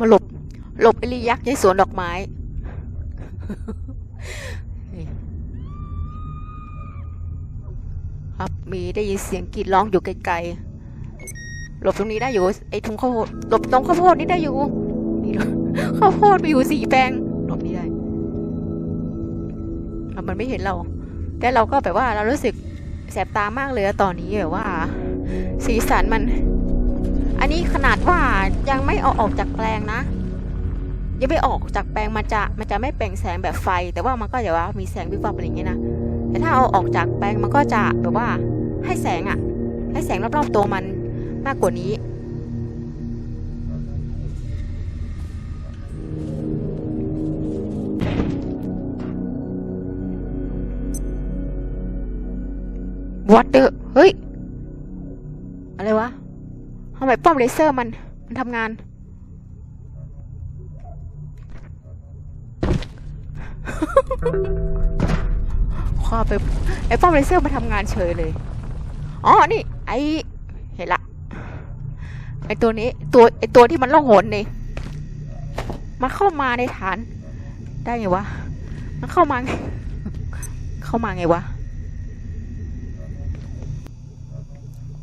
มาหลบ หลบไอ้ลียักษ์ในสวนดอกไม้ ครับมีได้ยินเสียงกรีดร้องอยู่ไกลๆ หลบตรงนี้ได้อยู่ ไอ้ทุ่งข้าวโพด หลบตรงข้าวโพดนี่ได้อยู่นี่ข้าวโพดมีอยู่สี่แปลงหลบนี้ได้อะมันไม่เห็นเรา แต่เราก็แบบว่าเรารู้สึกแสบตามากเลยตอนนี้แบบว่า สีสันมัน อันนี้ขนาดว่ายังไม่เอาออกจากแปลงนะ ยังไม่ออกจากแปลงมันจะมันจะไม่เปล่งแสงแบบไฟ แต่ว่ามันก็จะว่ามีแสงวิบวับอะไรอย่างเงี้ยนะ แต่ถ้าเอาออกจากแปลงมันก็จะแบบว่าให้แสงอะให้แสงรอบๆตัวมันมากกว่านี้วัดเดอร์เฮ้ย อะไรวะ ทำไมป้อมเลเซอร์มัน มันทำงานข้าไปไอ้ป้อมเลเซอร์มาทำงานเฉยเลย อ๋อ นี่ ไอเห็นละ ไอตัวนี้ ตัว ไอตัวที่มันล่องหนนี่ มันเข้ามาในฐาน ได้ไงวะ มันเข้ามาไง เข้ามาไงวะ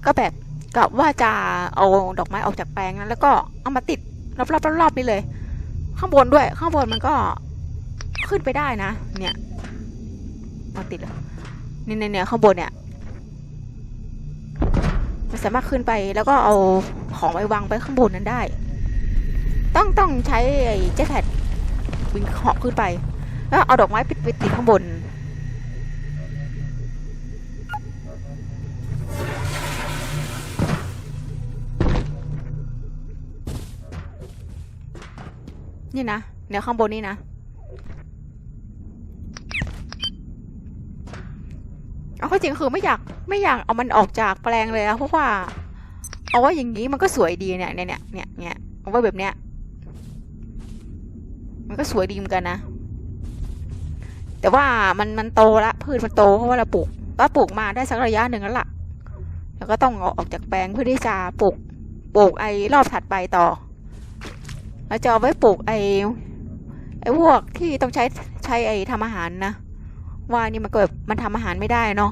ก็แบบ กะว่าจะเอาดอกไม้ออกจากแปลงนั้นแล้วก็เอามาติดรอบๆรอบๆนี่เลย ข้างบนด้วย ข้างบนมันก็ขึ้นไปได้นะ เนี่ยมาติดเลยเนี่ยเนี่ยข้างบนเนี่ยมันสามารถขึ้นไปแล้วก็เอาของไว้วางไปข้างบนนั้นได้ ต้องต้องใช้ไอ้เจ็ตแพดวิ่งเหาะขึ้นไป แล้วเอาดอกไม้ปิดไปติดข้างบน นี่นะเดี๋ยวข้างบนนี่นะ เอาเข้าจริงคือไม่อยากไม่อยากเอามันออกจากแปลงเลยอะเพราะว่าเอาว่าอย่างนี้มันก็สวยดีเนี่ยเนี่ยเนี่ยเนี่ยเนี่ยเอาไว้แบบเนี้ยมันก็สวยดีเหมือนกันนะ แต่ว่ามันมันโตละพืชมันโตเพราะว่าเราปลูกก็ปลูกมาได้สักระยะหนึ่งแล้วล่ะแล้วก็ต้องเอาออกจากแปลงเพื่อที่จะปลูกปลูกไอ้รอบถัดไปต่อ เราจะเอาไว้ปลูกไอ้ไอ้พวกที่ต้องใช้ใช้ไอ้ทำอาหารนะว่านี่มันก็แบบมันทำอาหารไม่ได้เนาะ